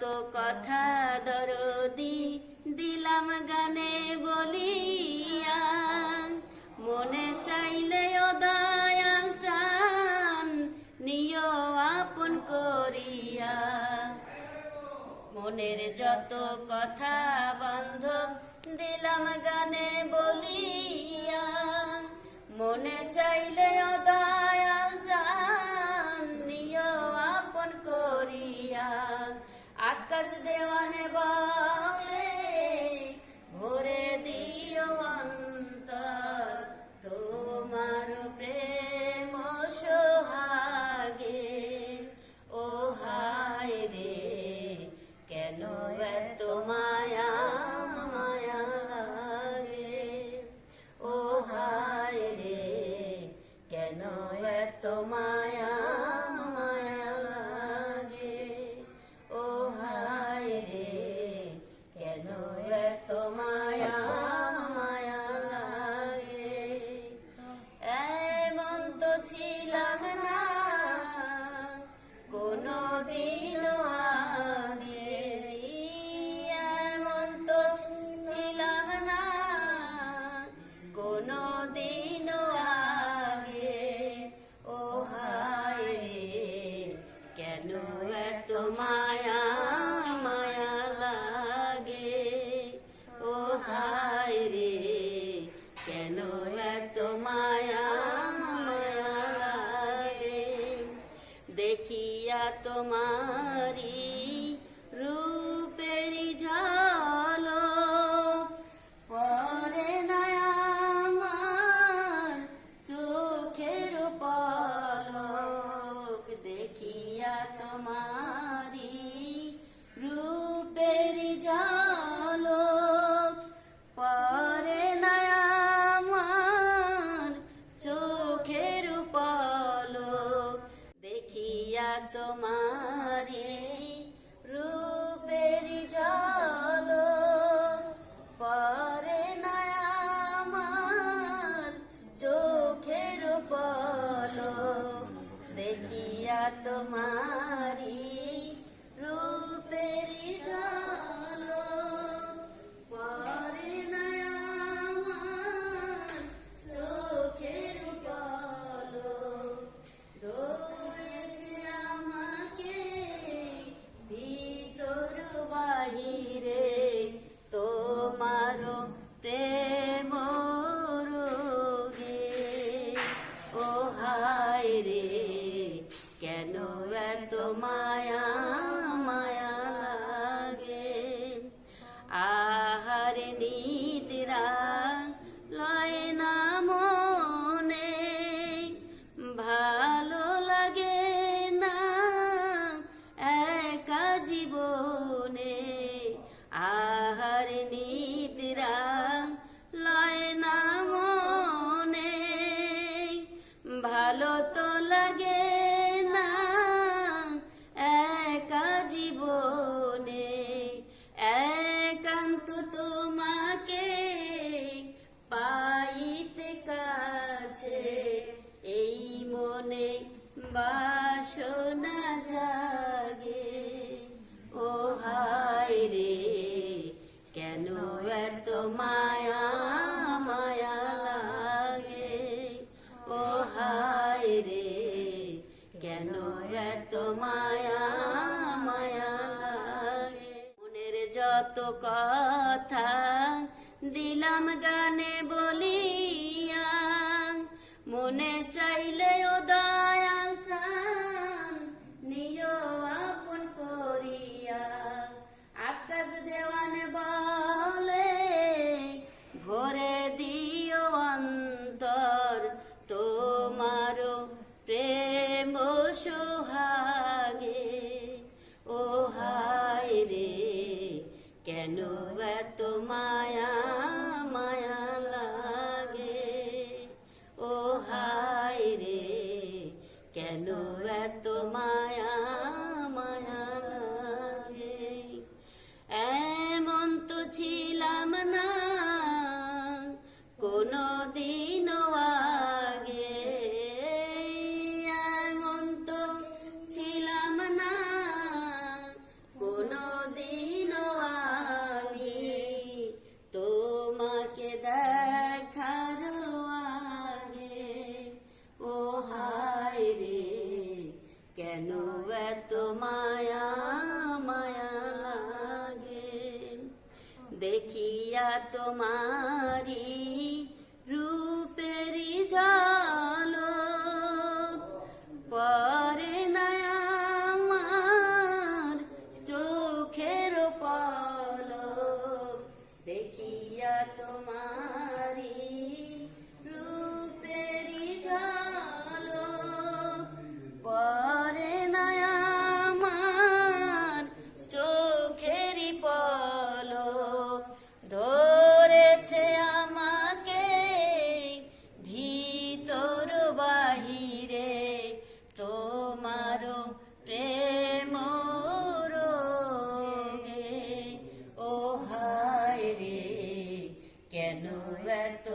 কত কথা দরদি দিলাম গানে বলিয়া। মনে চাইলে দয়াল চান নিয় আপন করিয়া। মনের যত কথা বান্ধব দিলাম গানে বলিয়া। মনে চাইলে অদা তোমারি রূপের জল পরে নয়ামার চোখের পল দৌড়েছে আমাকে ভিতর বাহিরে তোমারও প্রেম নাম গানে বলিয়া মনে চাইলে ওদা তোমারি এত